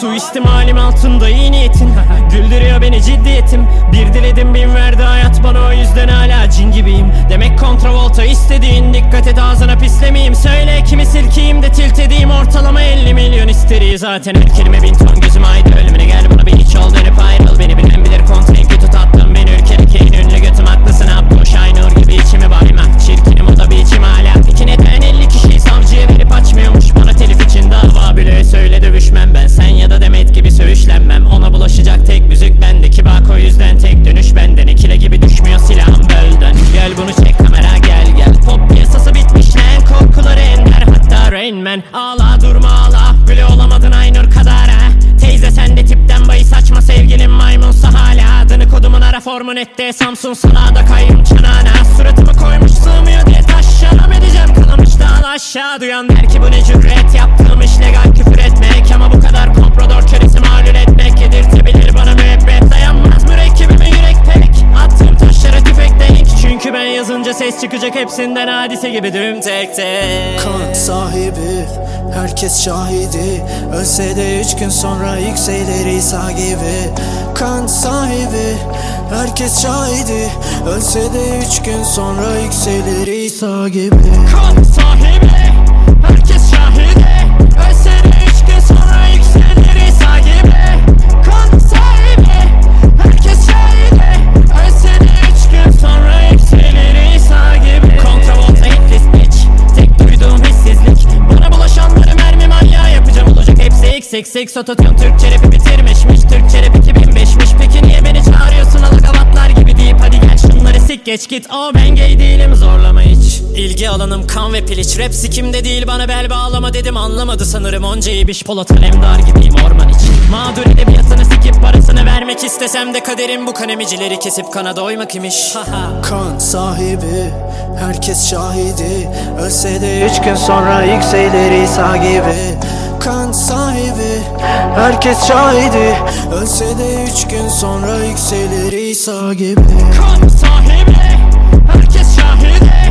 Suistimalim altında iyi niyetin. Güldürüyor beni ciddiyetim. Bir diledim bin verdi hayat bana. O yüzden hala cin gibiyim. Demek kontravolta istediğin. Dikkat et ağzına pislemeyeyim. Söyle kimi silkeyim de tilt edeyim. Ortalama 50 milyon isteriği zaten. Her kelime bin ton gözüm aydı ölümüne gel bana bir iç ol. Dönüp ayrıl Man ağla durma ağla. Bile olamadın Aynur kadar ha Teyze sen de tipten bayı saçma. Sevgilin maymunsa hala Adını kodumun ara formun etti. Samsun sana da kayyum çanağına Suratımı koymuş sığmıyor diye taş şarap edeceğim. Kalamış dağıl aşağı duyan der ki bu ne cüret? Yaptığım iş legal çıkacak hepsinden hadise gibi düm tek tek. Kan sahibi Herkes şahidi. Ölse de üç gün sonra yükselir İsa gibi. Kan sahibi Herkes şahidi. Ölse de üç gün sonra yükselir İsa gibi. Kan sahibi hepsi XXX Ototune Türkçe rapi bitirmişmiş Türkçe rap 2005'miş Peki niye beni çağırıyorsun? Alagavatlar gibi deyip Hadi gel şunları sik geç git. O ben gay değilim zorlama hiç. İlgi alanım kan ve piliç. Rap sikimde değil bana bel bağlama dedim. Anlamadı sanırım onca ibiş. Polat Alemdar gibiyim orman için Mağdur edebiyatını sikip parasını vermek istesem de Kaderim bu kanemicileri kesip kana doymak imiş. Kan sahibi Herkes şahidi. Ölse de üç gün sonra yükselir İsa gibi Volkan sahibi. Herkes şahidi. Ölse de üç gün sonra yükselir İsa gibi. Volkan sahibi. Herkes şahidi.